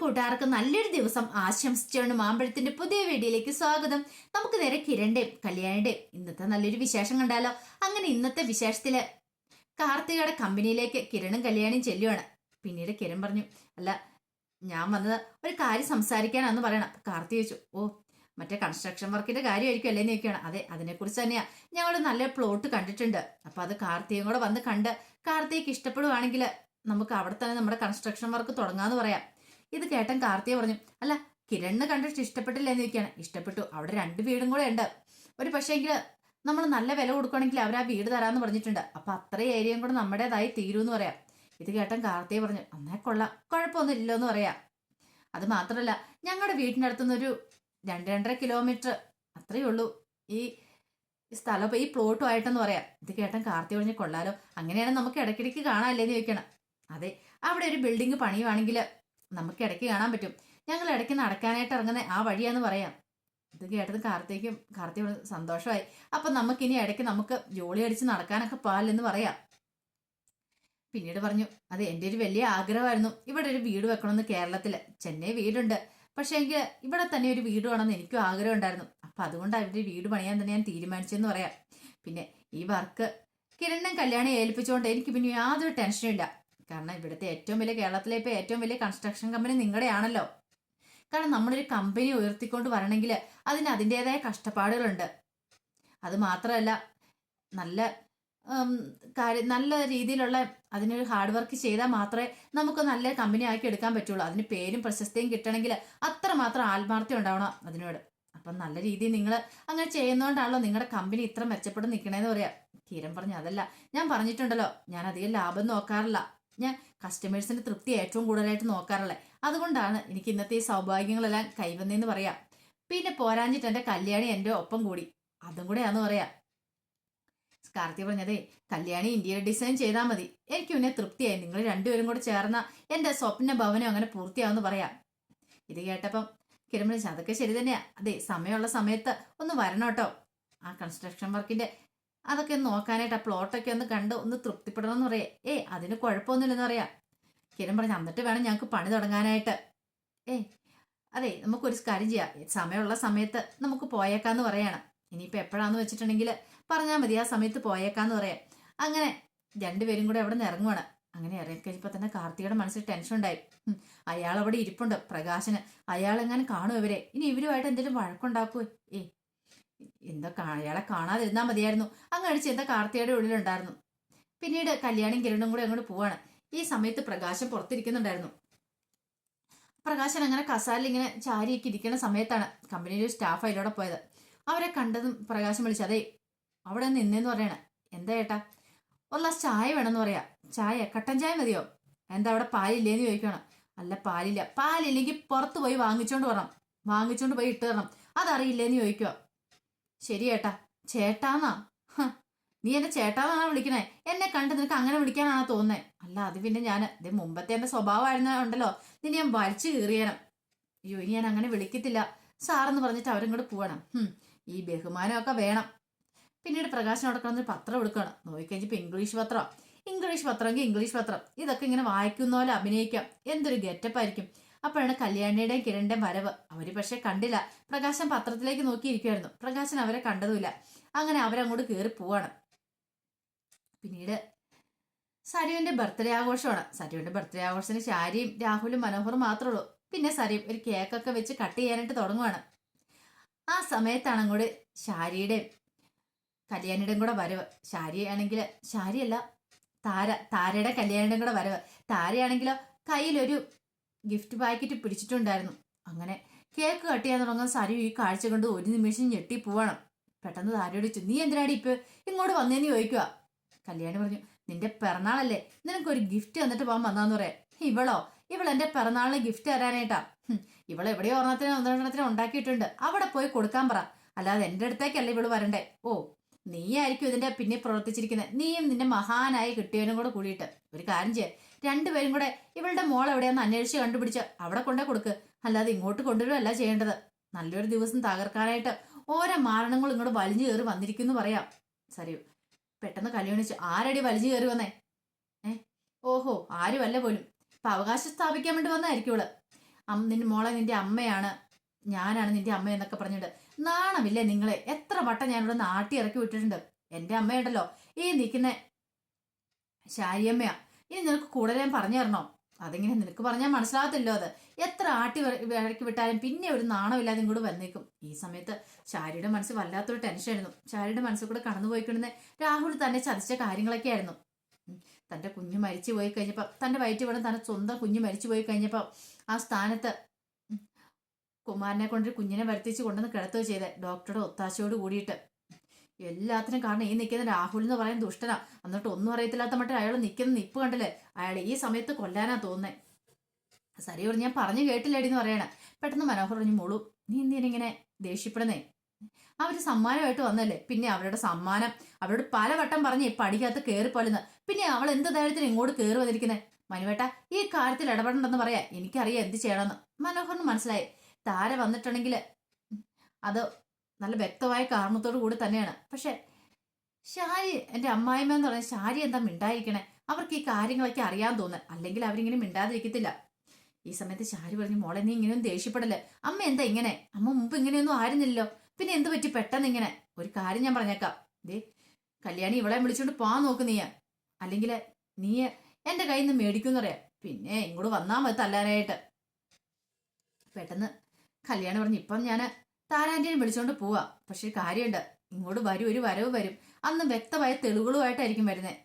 കൂട്ടുകാർക്ക് നല്ലൊരു ദിവസം ആശംസിച്ചുകൊണ്ട് മാമ്പഴത്തിന്റെ പുതിയ വീഡിയോയിലേക്ക് സ്വാഗതം. നമുക്ക് നേരെ കിരണ്ടേ കല്യാണിന്റെയും ഇന്നത്തെ നല്ലൊരു വിശേഷം കണ്ടാലോ? അങ്ങനെ ഇന്നത്തെ വിശേഷത്തിൽ കാർത്തികയുടെ കമ്പനിയിലേക്ക് കിരണും കല്യാണിയും ചെല്ലുവാണ്. പിന്നീട് കിരൺ പറഞ്ഞു അല്ല ഞാൻ വന്നത് ഒരു കാര്യം സംസാരിക്കാനാന്ന് പറയണം. കാർത്തി ചോദിച്ചു ഓ മറ്റേ കൺസ്ട്രക്ഷൻ വർക്കിന്റെ കാര്യമായിരിക്കും അല്ലേ? നോക്കിയാണ് അതെ അതിനെക്കുറിച്ച് തന്നെയാ. ഞങ്ങൾ നല്ല പ്ലോട്ട് കണ്ടിട്ടുണ്ട്. അപ്പൊ അത് കാർത്തിയും കൂടെ വന്ന് കണ്ട് കാർത്തിക്ക് ഇഷ്ടപ്പെടുവാണെങ്കിൽ നമുക്ക് അവിടെ തന്നെ നമ്മുടെ കൺസ്ട്രക്ഷൻ വർക്ക് തുടങ്ങാന്ന് പറയാം. ഇത് കേട്ടൻ കാർത്തിയെ പറഞ്ഞു അല്ല കിരണ് കണ്ടിട്ട് ഇഷ്ടപ്പെട്ടില്ല എന്ന് ഇഷ്ടപ്പെട്ടു. അവിടെ രണ്ട് വീടും കൂടെ ഉണ്ട്. ഒരു പക്ഷേങ്കിൽ നമ്മൾ നല്ല വില കൊടുക്കുകയാണെങ്കിൽ അവർ ആ വീട് തരാമെന്ന് പറഞ്ഞിട്ടുണ്ട്. അപ്പൊ അത്രയും ഏരിയയും കൂടെ നമ്മുടേതായി തീരുമെന്ന് പറയാം. ഇത് കേട്ടൻ കാർത്തിയെ പറഞ്ഞു അന്നേ കൊള്ളാം. കുഴപ്പമൊന്നും എന്ന് പറയാം. അത് മാത്രമല്ല ഞങ്ങളുടെ വീടിന്റെ അടുത്തുനിന്ന് ഒരു രണ്ട് രണ്ടര കിലോമീറ്റർ അത്രയേ ഉള്ളൂ. ഈ സ്ഥലം ഈ പ്ലോട്ടും ആയിട്ടെന്ന് പറയാം. ഇത് കേട്ടൻ കാർത്തി പറഞ്ഞ് കൊള്ളാലോ. അങ്ങനെയാണെങ്കിൽ നമുക്ക് ഇടയ്ക്കിടയ്ക്ക് കാണാമല്ലേന്ന് ചോദിക്കണം. അതെ അവിടെ ഒരു ബിൽഡിംഗ് പണിയുവാണെങ്കിൽ നമുക്ക് ഇടയ്ക്ക് കാണാൻ പറ്റും. ഞങ്ങൾ ഇടയ്ക്ക് നടക്കാനായിട്ട് ഇറങ്ങുന്ന ആ വഴിയാന്ന് പറയാം. ഇത് കേട്ടത് കാർത്തേക്കും കാർത്തിയോട് സന്തോഷമായി. അപ്പൊ നമുക്കിനി ഇടയ്ക്ക് നമുക്ക് ജോളി അടിച്ച് നടക്കാനൊക്കെ പാലെന്ന് പറയാം. പിന്നീട് പറഞ്ഞു അത് എന്റെ ഒരു വലിയ ആഗ്രഹമായിരുന്നു. ഇവിടെ ഒരു വീട് വെക്കണമെന്ന് കേരളത്തിൽ ചെന്നൈ വീടുണ്ട്. പക്ഷെ എനിക്ക് ഇവിടെ തന്നെ ഒരു വീട് വേണമെന്ന് എനിക്കും ആഗ്രഹം ഉണ്ടായിരുന്നു. അപ്പൊ അതുകൊണ്ട് അവരുടെ വീട് പണിയാൻ തന്നെ ഞാൻ തീരുമാനിച്ചെന്ന് പറയാം. പിന്നെ ഈ വർക്ക് കിരണ്ണൻ കല്യാണം ഏൽപ്പിച്ചുകൊണ്ട് എനിക്ക് പിന്നെ യാതൊരു ടെൻഷനും ഇല്ല. കാരണം ഇവിടുത്തെ ഏറ്റവും വലിയ കേരളത്തിലെ ഇപ്പോൾ ഏറ്റവും വലിയ കൺസ്ട്രക്ഷൻ കമ്പനി നിങ്ങളുടെയാണല്ലോ. കാരണം നമ്മളൊരു കമ്പനി ഉയർത്തിക്കൊണ്ട് വരണമെങ്കിൽ അതിന് അതിന്റെതായ കഷ്ടപ്പാടുകളുണ്ട്. അത് മാത്രമല്ല നല്ല കാര്യം നല്ല രീതിയിലുള്ള അതിനൊരു ഹാർഡ് വർക്ക് ചെയ്താൽ മാത്രമേ നമുക്ക് നല്ല കമ്പനി ആക്കി എടുക്കാൻ പറ്റുള്ളൂ. അതിന് പേരും പ്രശസ്തിയും കിട്ടണമെങ്കിൽ അത്രമാത്രം ആത്മാർത്ഥ്യം ഉണ്ടാവണം അതിനോട്. അപ്പം നല്ല രീതിയിൽ നിങ്ങൾ അങ്ങനെ ചെയ്യുന്നതുകൊണ്ടാണല്ലോ നിങ്ങളുടെ കമ്പനി ഇത്ര മെച്ചപ്പെട്ട് നിൽക്കണേന്ന് പറയാം. കിരൺ പറഞ്ഞു അതല്ല ഞാൻ പറഞ്ഞിട്ടുണ്ടല്ലോ ഞാൻ അധികം ലാഭം നോക്കാറില്ല. ഞാൻ കസ്റ്റമേഴ്സിന്റെ തൃപ്തി ഏറ്റവും കൂടുതലായിട്ട് നോക്കാറുള്ളത്. അതുകൊണ്ടാണ് എനിക്ക് ഇന്നത്തെ ഈ സൗഭാഗ്യങ്ങളെല്ലാം കൈവന്നതെന്ന് പറയാം. പിന്നെ പോരാഞ്ഞിട്ട് എന്റെ കല്യാണി എന്റെ ഒപ്പം കൂടി. അതും കൂടെയാന്ന് പറയാം. കാർത്തി പറഞ്ഞതേ കല്യാണി ഇന്റീരിയർ ഡിസൈൻ ചെയ്താൽ മതി. എനിക്ക് പിന്നെ തൃപ്തിയായി. നിങ്ങൾ രണ്ടുപേരും കൂടെ ചേർന്ന എന്റെ സ്വപ്ന ഭവനം അങ്ങനെ പൂർത്തിയാവെന്ന് പറയാം. ഇത് കേട്ടപ്പം കിരമണി അതൊക്കെ ശരി തന്നെയാ. അതെ സമയമുള്ള സമയത്ത് ഒന്ന് വരണം ആ കൺസ്ട്രക്ഷൻ വർക്കിന്റെ അതൊക്കെ നോക്കാനായിട്ട് ആ പ്ലോട്ടൊക്കെ ഒന്ന് കണ്ട് ഒന്ന് തൃപ്തിപ്പെടണം എന്ന് പറയാ. ഏ അതിന് കുഴപ്പമൊന്നുമില്ലെന്ന് പറയാ. കിരൺ പറഞ്ഞു എന്നിട്ട് വേണം ഞങ്ങൾക്ക് പണി തുടങ്ങാനായിട്ട്. ഏ അതെ നമുക്കൊരു കാര്യം ചെയ്യാം. സമയമുള്ള സമയത്ത് നമുക്ക് പോയേക്കാന്ന് പറയാണ്. ഇനിയിപ്പോൾ എപ്പോഴാന്ന് വെച്ചിട്ടുണ്ടെങ്കിൽ പറഞ്ഞാൽ മതി ആ സമയത്ത് പോയേക്കാന്ന് പറയാം. അങ്ങനെ രണ്ടുപേരും കൂടെ അവിടെ നിന്ന് ഇറങ്ങുവാണ്. അങ്ങനെ ഇറങ്ങിക്കഴിഞ്ഞപ്പോൾ തന്നെ കാർത്തികയുടെ മനസ്സിൽ ടെൻഷൻ ഉണ്ടായി. അയാൾ അവിടെ ഇരിപ്പുണ്ട് പ്രകാശന്. അയാൾ എങ്ങനെ കാണും ഇവരെ? ഇനി ഇവരുമായിട്ട് എന്തെങ്കിലും വഴക്കുണ്ടാക്കുമോ ഏ എന്താ അയാളെ കാണാതിരുന്നാൽ മതിയായിരുന്നു. അങ്ങ് അടിച്ച് എന്താ കാർത്തിയുടെ ഉള്ളിലുണ്ടായിരുന്നു. പിന്നീട് കല്യാണം കിരണും കൂടെ അങ്ങോട്ട് പോവാണ്. ഈ സമയത്ത് പ്രകാശം പുറത്തിരിക്കുന്നുണ്ടായിരുന്നു. പ്രകാശൻ അങ്ങനെ കസാലിൽ ഇങ്ങനെ ചാരിയൊക്കെ ഇരിക്കുന്ന സമയത്താണ് കമ്പനിയിലെ സ്റ്റാഫ് അതിലൂടെ പോയത്. അവരെ കണ്ടതും പ്രകാശം വിളിച്ചു അതേ അവിടെ നിന്നേന്ന് പറയണ. എന്താ ഏട്ടാ? ഒരു ഗ്ലാസ് ചായ വേണമെന്ന് പറയാ. ചായ കട്ടൻ ചായ മതിയോ? എന്താ അവിടെ പാലില്ലേന്ന് ചോദിക്കണം അല്ല പാലില്ല. പാലില്ലെങ്കിൽ പുറത്ത് പോയി വാങ്ങിച്ചോണ്ട് വരണം. വാങ്ങിച്ചോണ്ട് പോയി ഇട്ട് തരണം. അതറിയില്ലേന്ന് ചോദിക്കുക ശരി ഏട്ടാ ചേട്ടാന്നാ നീ എന്നെ ചേട്ടാന്നാണ് വിളിക്കണേ? എന്നെ കണ്ട് നിനക്ക് അങ്ങനെ വിളിക്കാനാണോ തോന്നേ അല്ല അത് പിന്നെ ഞാൻ ഇത് മുമ്പത്തെ എന്റെ സ്വഭാവമായിരുന്ന ഉണ്ടല്ലോ നിന്നെ ഞാൻ വലിച്ചു കീറിയണം അയ്യോ ഇനി ഞാൻ അങ്ങനെ വിളിക്കത്തില്ല. സാറെന്ന് പറഞ്ഞിട്ട് അവരും കൂടെ പോവണം ഈ ബഹുമാനമൊക്കെ വേണം. പിന്നീട് പ്രകാശനോട് എന്നൊരു പത്രം എടുക്കണം. നോക്കിക്കഴിഞ്ഞപ്പോൾ ഇംഗ്ലീഷ് പത്രം. ഇംഗ്ലീഷ് പത്രമെങ്കിൽ ഇംഗ്ലീഷ് പത്രം. ഇതൊക്കെ ഇങ്ങനെ വായിക്കുന്ന പോലെ അഭിനയിക്കാം. എന്തൊരു ഗെറ്റപ്പായിരിക്കും. അപ്പോഴാണ് കല്യാണിയുടെയും കിരണിന്റെയും വരവ്. അവർ പക്ഷെ കണ്ടില്ല. പ്രകാശൻ പത്രത്തിലേക്ക് നോക്കിയിരിക്കുമായിരുന്നു പ്രകാശൻ അവരെ കണ്ടതുമില്ല. അങ്ങനെ അവരങ്ങോട്ട് കയറി പോവാണ്. പിന്നീട് സരുവിന്റെ ബർത്ത്ഡേ ആഘോഷമാണ്. സരുവിന്റെ ബർത്ത്ഡേ ആഘോഷത്തിന് ശാരിയും രാഹുലും മനോഹറും മാത്രമേ ഉള്ളൂ. പിന്നെ സരിയും ഒരു കേക്കൊക്കെ വെച്ച് കട്ട് ചെയ്യാനായിട്ട് തുടങ്ങുവാണ്. ആ സമയത്താണ് അങ്ങോട്ട് ശാരിയുടെ കല്യാണിയുടെയും കൂടെ വരവ്. ശാരിയാണെങ്കിൽ ശാരിയല്ല താര താരയുടെ കല്യാണിയുടെയും കൂടെ വരവ്. താരയാണെങ്കിലോ കയ്യിലൊരു ഗിഫ്റ്റ് പാക്കറ്റ് പിടിച്ചിട്ടുണ്ടായിരുന്നു. അങ്ങനെ കേക്ക് കട്ട് ചെയ്യാൻ തുടങ്ങുന്ന സരു ഈ കാഴ്ച കൊണ്ട് ഒരു നിമിഷം ഞെട്ടി പോവണം. പെട്ടെന്ന് താരോടിച്ചു നീ എന്തിനാടി ഇപ്പൊ ഇങ്ങോട്ട് വന്നേന്ന് ചോദിക്കുക? കല്യാണി പറഞ്ഞു നിന്റെ പിറന്നാളല്ലേ നിനക്കൊരു ഗിഫ്റ്റ് തന്നിട്ട് പോകാൻ വന്നാന്ന് പറയാം. ഇവളോ? ഇവൾ എന്റെ പിറന്നാളിന് ഗിഫ്റ്റ് തരാനായിട്ടാ? ഇവൾ എവിടെയോ ഒരെണ്ണത്തിന് ഒന്നെണ്ണത്തിന് ഉണ്ടാക്കിയിട്ടുണ്ട് അവിടെ പോയി കൊടുക്കാൻ പറ. അല്ലാതെ എന്റെ അടുത്തേക്കല്ല ഇവൾ വരണ്ടേ? ഓ നീയായിരിക്കും ഇതിന്റെ പിന്നെ പ്രവർത്തിച്ചിരിക്കുന്നത് നീയും നിന്റെ മഹാനായി കിട്ടിയവനും കൂടെ കൂടിയിട്ട്. ഒരു കാര്യം ചെയ്യ രണ്ടുപേരും കൂടെ ഇവളുടെ മോൾ എവിടെയാന്ന് അന്വേഷിച്ച് കണ്ടുപിടിച്ച് അവിടെ കൊണ്ടേ കൊടുക്ക്. അല്ലാതെ ഇങ്ങോട്ട് കൊണ്ടുവരുമല്ല ചെയ്യേണ്ടത്. നല്ലൊരു ദിവസം തകർക്കാനായിട്ട് ഓരോ മാരണങ്ങൾ ഇങ്ങോട്ട് വലിഞ്ഞു കയറി വന്നിരിക്കുന്നു പറയാം. സരി പെട്ടെന്ന് കല്യാണിച്ച് ആരടി വലിഞ്ഞു കയറി വന്നേ? ഏ? ഓഹോ ആരുമല്ല പോലും. ഇപ്പൊ അവകാശം സ്ഥാപിക്കാൻ വേണ്ടി വന്നായിരിക്കും ഇവൾ. നിന്റെ മോളെ നിന്റെ അമ്മയാണ്. ഞാനാണ് നിന്റെ അമ്മ എന്നൊക്കെ പറഞ്ഞിട്ട് നാണമില്ലേ നിങ്ങളെ? എത്ര വട്ടം ഞാനിവിടെ നാട്ടി ഇറക്കി വിട്ടിട്ടുണ്ട്. എന്റെ അമ്മയുണ്ടല്ലോ. ഈ നിൽക്കുന്ന ശാരിയമ്മയാ. ഇനി നിനക്ക് കൂടുതൽ ഞാൻ പറഞ്ഞു തരണോ? അതെങ്ങനെ നിനക്ക് പറഞ്ഞാൽ മനസ്സിലാകത്തില്ലോ അത്. എത്ര ആട്ടി വ- വിട്ടാലും പിന്നെ ഒരു നാണമില്ലാതെ ഇങ്ങോട്ട് വന്നേക്കും. ഈ സമയത്ത് ശാരിയുടെ മനസ്സ് വല്ലാത്തൊരു ടെൻഷനായിരുന്നു ശാരിയുടെ മനസ്സിൽ കൂടെ കടന്നു പോയിക്കൊണ്ടിരുന്ന രാഹുൽ തന്നെ ചതിച്ച കാര്യങ്ങളൊക്കെ ആയിരുന്നു. തന്റെ കുഞ്ഞ് മരിച്ചു പോയി കഴിഞ്ഞപ്പോൾ തന്റെ വയറ്റിൽ വീണ് തന്റെ സ്വന്തം കുഞ്ഞ് മരിച്ചു പോയി കഴിഞ്ഞപ്പോൾ ആ സ്ഥാനത്ത് കുമാരനെ കൊണ്ടൊരു കുഞ്ഞിനെ വരുത്തിച്ച് കൊണ്ടുവന്ന് കിടത്തുക ചെയ്തേ. ഡോക്ടറുടെ ഒത്താശയോട് കൂടിയിട്ട്. എല്ലാത്തിനും കാരണം ഈ നിൽക്കുന്ന രാഹുൽ എന്ന് പറയുന്ന ദുഷ്ടനാ. എന്നിട്ട് ഒന്നും അറിയത്തില്ലാത്ത മറ്റേ അയാൾ നിൽക്കുന്ന നിപ്പ് കണ്ടില്ലേ? അയാൾ ഈ സമയത്ത് കൊല്ലാനാ തോന്നേ സരി പറഞ്ഞു ഞാൻ പറഞ്ഞു കേട്ടില്ലേടി എന്ന് പറയണ. പെട്ടെന്ന് മനോഹർ പറഞ്ഞു മോളു നീ എന്തിനിങ്ങനെ ദേഷ്യപ്പെടുന്നേ? അവർ സമ്മാനമായിട്ട് വന്നല്ലേ? പിന്നെ അവരുടെ സമ്മാനം. അവരോട് പലവട്ടം പറഞ്ഞ് പഠിക്കാത്ത കയറിപ്പോലെന്ന് പിന്നെ അവൾ എന്ത് ധൈര്യത്തിന് ഇങ്ങോട്ട് കയറി വന്നിരിക്കുന്നത് മനുവേട്ട ഈ കാര്യത്തിൽ ഇടപെടണ്ടെന്ന് പറയാ. എനിക്കറിയാം എന്ത് ചെയ്യണമെന്ന്. മനോഹറിന് മനസ്സിലായി. താര വന്നിട്ടുണ്ടെങ്കിൽ അത് നല്ല വ്യക്തമായ കാരണത്തോടു കൂടി തന്നെയാണ്. പക്ഷെ ഷാരി എന്റെ അമ്മായിമ്മ എന്ന് പറഞ്ഞ ഷാരി എന്താ മിണ്ടായിരിക്കണേ? അവർക്ക് ഈ കാര്യങ്ങളൊക്കെ അറിയാൻ തോന്നുന്നു അല്ലെങ്കിൽ അവരിങ്ങനെ മിണ്ടാതിരിക്കത്തില്ല. ഈ സമയത്ത് ഷാരി പറഞ്ഞു മോളെ നീ ഇങ്ങനെയൊന്നും ദേഷ്യപ്പെടല്ലേ? അമ്മ എന്താ ഇങ്ങനെ? അമ്മ മുമ്പ് ഇങ്ങനെയൊന്നും ആയിരുന്നില്ലല്ലോ. പിന്നെ എന്ത് പറ്റി പെട്ടെന്ന് ഇങ്ങനെ? ഒരു കാര്യം ഞാൻ പറഞ്ഞേക്കാം. ദേ കല്യാണി ഇവളെ വിളിച്ചോണ്ട് പോവാൻ നോക്ക് നീ അല്ലെങ്കിൽ നീ എന്റെ കയ്യിൽ നിന്ന് മേടിക്കുമെന്ന് പറയാം. പിന്നെ ഇങ്ങോട്ട് വന്നാൽ മതി തല്ലാനായിട്ട്. പെട്ടെന്ന് കല്യാണി പറഞ്ഞു ഇപ്പം ഞാൻ താരാന്റിനെ വിളിച്ചോണ്ട് പോവാ. പക്ഷെ കാര്യമുണ്ട് ഇങ്ങോട്ട് വരും ഒരു വരവ് വരും. അന്ന് വ്യക്തമായ തെളിവുകളുമായിട്ടായിരിക്കും വരുന്നത്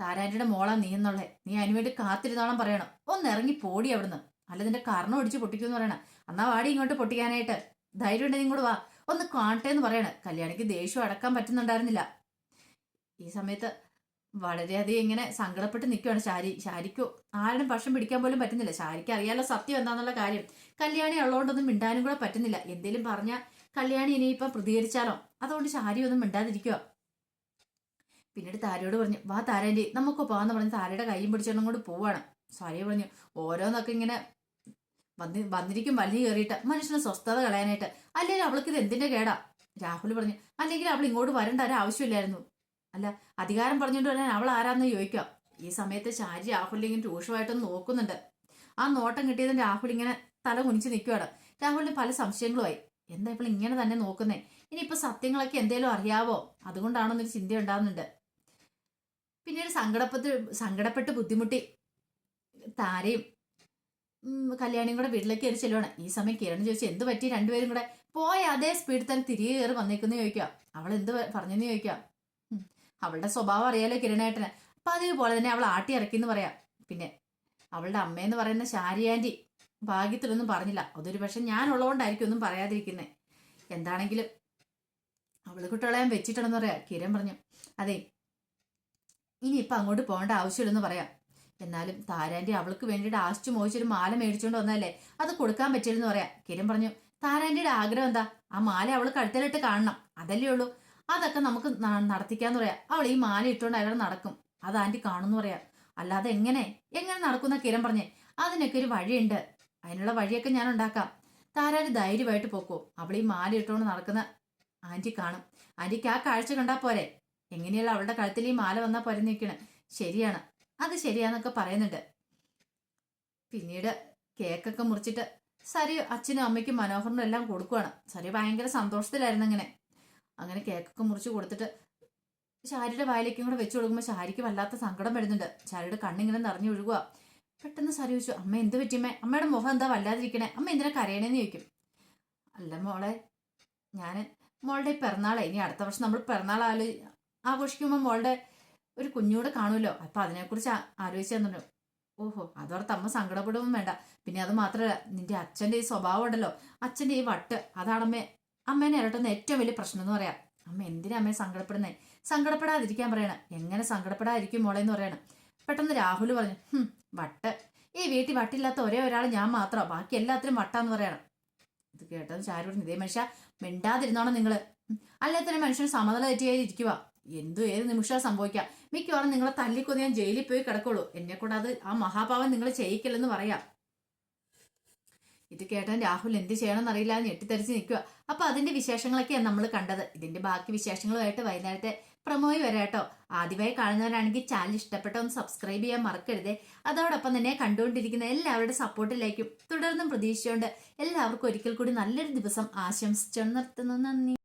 താരാന്റിയുടെ മോളാ നീ എന്നുള്ളേ. നീ അതിനുവേണ്ടി കാത്തിരുന്നോളം പറയണം. ഒന്ന് ഇറങ്ങി പോടി അവിടുന്ന്. അല്ല നിന്റെ കർണം ഒടിച്ച് പൊട്ടിക്കുമെന്ന് പറയണം. അന്നാ വാടി ഇങ്ങോട്ട് പൊട്ടിക്കാനായിട്ട്. ധൈര്യം ഉണ്ടെങ്കിൽ ഇങ്ങോട്ട് വാ. ഒന്ന് കാണട്ടെ എന്ന് പറയണം. കല്യാണിക്ക് ദേഷ്യം അടക്കാൻ പറ്റുന്നുണ്ടായിരുന്നില്ല. ഈ സമയത്ത് വളരെയധികം ഇങ്ങനെ സങ്കടപ്പെട്ട് നിൽക്കുകയാണ് ശാരി ശാരിക്കോ? ആരും പക്ഷം പിടിക്കാൻ പോലും പറ്റുന്നില്ല. ശാരിക്ക് അറിയാലോ സത്യം എന്താണെന്നുള്ള കാര്യം. കല്യാണി ഉള്ളതുകൊണ്ടൊന്നും മിണ്ടാനും കൂടെ പറ്റുന്നില്ല. എന്തേലും പറഞ്ഞാൽ കല്യാണി ഇനിയിപ്പം പ്രതികരിച്ചാലോ? അതുകൊണ്ട് ശാരി ഒന്നും മിണ്ടാതിരിക്കുക പിന്നീട് താരയോട് പറഞ്ഞു വാ താരാന്റെ നമുക്ക് പോവാന്ന് പറഞ്ഞ് താരയുടെ കൈയും പിടിച്ചോണ്ടും കൊണ്ട് പോവാണ്. സാരി പറഞ്ഞു ഓരോന്നൊക്കെ ഇങ്ങനെ വന്നി വന്നിരിക്കും വലിയ കയറിയിട്ട്. മനുഷ്യന് സ്വസ്ഥത കളയാനായിട്ട്. അല്ലെങ്കിൽ അവൾക്ക് ഇത് എന്തിന്റെ കേടാ? രാഹുൽ പറഞ്ഞു അല്ലെങ്കിൽ അവൾ ഇങ്ങോട്ട് വരേണ്ട ഒരു ആവശ്യമില്ലായിരുന്നു അല്ല അധികാരം പറഞ്ഞുകൊണ്ട് വരാൻ അവൾ ആരാന്ന് ചോദിക്കാം. ഈ സമയത്ത് ചാരി രാഹുലിനെ ഇങ്ങനെ രൂക്ഷമായിട്ടൊന്ന് നോക്കുന്നുണ്ട്. ആ നോട്ടം കിട്ടിയതിന്റെ രാഹുൽ ഇങ്ങനെ തല കുനിച്ച് നിൽക്കുകയാണ് രാഹുലിന് പല സംശയങ്ങളുമായി. എന്താ ഇപ്പോൾ ഇങ്ങനെ തന്നെ നോക്കുന്നേ? ഇനി ഇപ്പൊ സത്യങ്ങളൊക്കെ എന്തേലും അറിയാവോ? അതുകൊണ്ടാണെന്നൊരു ചിന്ത ഉണ്ടാകുന്നുണ്ട് പിന്നീട് സങ്കടപ്പെട്ട് സങ്കടപ്പെട്ട് ബുദ്ധിമുട്ടി താരയും കല്യാണിയും കൂടെ വീട്ടിലേക്ക് കയറി ചെല്ലുവാണ്. ഈ സമയം കിരൺ ചോദിച്ചു എന്ത് പറ്റി? രണ്ടുപേരും കൂടെ? പോയ അതേ സ്പീഡിൽ തന്നെ തിരികെ കയറി വന്നേക്കുന്നു ചോദിക്കാം. അവൾ എന്ത് പറഞ്ഞെന്ന് ചോദിക്കാം? അവളുടെ സ്വഭാവം അറിയാലോ കിരണേട്ടന്. അപ്പൊ അതേപോലെ തന്നെ അവൾ ആട്ടി ഇറക്കി എന്ന് പറയാം. പിന്നെ അവളുടെ അമ്മയെന്ന് പറയുന്ന ശാരി ഭാഗ്യത്തിലൊന്നും പറഞ്ഞില്ല. അതൊരു പക്ഷെ ഞാൻ ഉള്ളതുകൊണ്ടായിരിക്കും ഒന്നും പറയാതിരിക്കുന്നത് എന്താണെങ്കിലും അവൾ കുട്ടികളെ ഞാൻ വെച്ചിട്ടുണ്ടെന്ന് പറയാം. കിരൺ പറഞ്ഞു അതെ ഇനിയിപ്പം അങ്ങോട്ട് പോകേണ്ട ആവശ്യമില്ലെന്ന് പറയാം. എന്നാലും താരാന്റെ അവൾക്ക് വേണ്ടിയിട്ട് ആശിച്ചു മോഹിച്ചൊരു മാല മേടിച്ചുകൊണ്ട് വന്നതല്ലേ? അത് കൊടുക്കാൻ പറ്റില്ലെന്ന് പറയാം. കിരൺ പറഞ്ഞു താരാന്റിയുടെ ആഗ്രഹം എന്താ? ആ മാല അവൾ കഴുത്തിലിട്ട് കാണണം. അതല്ലേ ഉള്ളൂ. അതൊക്കെ നമുക്ക് നടത്തിക്കാന്ന് പറയാം. അവൾ ഈ മാല ഇട്ടുകൊണ്ട് അയാൾ നടക്കും. അത് ആന്റി കാണുന്നു പറയാം. അല്ലാതെ എങ്ങനെ? എങ്ങനെ നടക്കുന്ന കിരൺ പറഞ്ഞേ. അതിനൊക്കെ ഒരു വഴിയുണ്ട്. അതിനുള്ള വഴിയൊക്കെ ഞാൻ ഉണ്ടാക്കാം. താരാന് ധൈര്യമായിട്ട് പോക്കോ. അവൾ ഈ മാല ഇട്ടുകൊണ്ട് നടക്കുന്ന ആന്റി കാണും. ആന്റിക്ക് ആ കാഴ്ച കണ്ടാ പോരെ. എങ്ങനെയുള്ള അവളുടെ കഴുത്തിൽ ഈ മാല വന്നാ പോരെ നിൽക്കണ് ശരിയാണ്. അത് ശരിയാന്നൊക്കെ പറയുന്നുണ്ട്. പിന്നീട് കേക്കൊക്കെ മുറിച്ചിട്ട് സരി അച്ഛനും അമ്മയ്ക്കും മനോഹറിനും എല്ലാം കൊടുക്കുവാണ്. സരി ഭയങ്കര സന്തോഷത്തിലായിരുന്നു അങ്ങനെ അങ്ങനെ കേക്കൊക്കെ മുറിച്ച് കൊടുത്തിട്ട് ശാരിയുടെ വായിലേക്കും കൂടെ വെച്ച് കൊടുക്കുമ്പോൾ ശാരിക്ക് വല്ലാത്ത സങ്കടം വരുന്നുണ്ട്. ശാരിയുടെ കണ്ണിങ്ങനെ നിറഞ്ഞു ഒഴുകുക പെട്ടെന്ന് സാരി ചോദിച്ചു അമ്മ എന്ത് പറ്റിയമ്മേ അമ്മയുടെ മുഖം എന്താ വല്ലാതിരിക്കണേ? അമ്മ എന്തിനാ കരയണേന്ന് ചോദിക്കും. അല്ല മോളെ ഞാൻ മോളുടെ പിറന്നാളെ ഇനി അടുത്ത വർഷം നമ്മൾ പിറന്നാൾ ആലോ ആഘോഷിക്കുമ്പോൾ മോളുടെ ഒരു കുഞ്ഞൂടെ കാണുമല്ലോ. അപ്പൊ അതിനെക്കുറിച്ച് ആലോചിച്ച് തന്നു ഓഹോ അതോർത്ത് അമ്മ സങ്കടപ്പെടുകയും വേണ്ട. പിന്നെ അത് മാത്രമല്ല നിന്റെ അച്ഛന്റെ ഈ സ്വഭാവം ഉണ്ടല്ലോ. അച്ഛന്റെ ഈ വട്ട് അതാണമ്മേ അമ്മേനെ ഇരട്ടുന്ന ഏറ്റവും വലിയ പ്രശ്നം എന്ന് പറയാം. അമ്മ എന്തിനാ അമ്മയെ സങ്കടപ്പെടുന്നേ? സങ്കടപ്പെടാതിരിക്കാൻ പറയണം. എങ്ങനെ സങ്കടപ്പെടാതിരിക്കും മോളെ എന്ന് പറയണം? പെട്ടെന്ന് രാഹുൽ പറഞ്ഞു വട്ട്. ഈ വീട്ടിൽ വട്ടില്ലാത്ത ഒരേ ഒരാൾ ഞാൻ മാത്രം. ബാക്കി എല്ലാത്തിനും വട്ടാന്ന് പറയണം. ഇത് കേട്ടത് ചാരു പറഞ്ഞു ഇതേ മനുഷ്യ മിണ്ടാതിരുന്നോണം നിങ്ങൾ. അല്ലേ തന്നെ മനുഷ്യന് സമതല തെറ്റിയായി ഇരിക്കുക എന്തു ഏത് നിമിഷവും സംഭവിക്കാം? മിക്കവാറും നിങ്ങളെ തല്ലിക്കൊന്ന് ഞാൻ ജയിലിൽ പോയി കിടക്കുള്ളൂ. എന്നെ കൂടാതെ ആ മഹാഭാവം നിങ്ങൾ ചെയ്യിക്കില്ലെന്ന് പറയാം. ഇത് കേട്ടാൻ രാഹുൽ എന്ത് ചെയ്യണമെന്ന് അറിയില്ല ഞെട്ടിത്തെറിച്ച് നിൽക്കുക അപ്പൊ അതിന്റെ വിശേഷങ്ങളൊക്കെയാണ് നമ്മൾ കണ്ടത്. ഇതിന്റെ ബാക്കി വിശേഷങ്ങളുമായിട്ട് വൈകുന്നേരത്തെ പ്രമോയി വരാട്ടോ ആദ്യമായി കാണുന്നവരാണെങ്കിൽ ചാനൽ ഇഷ്ടപ്പെട്ട ഒന്ന് സബ്സ്ക്രൈബ് ചെയ്യാൻ മറക്കരുതേ. അതോടൊപ്പം തന്നെ കണ്ടുകൊണ്ടിരിക്കുന്ന എല്ലാവരുടെ സപ്പോർട്ടിലേക്കും തുടർന്നും പ്രതീക്ഷിച്ചുകൊണ്ട് എല്ലാവർക്കും ഒരിക്കൽ കൂടി നല്ലൊരു ദിവസം ആശംസിച്ചു നിർത്തുന്നു. നന്ദി.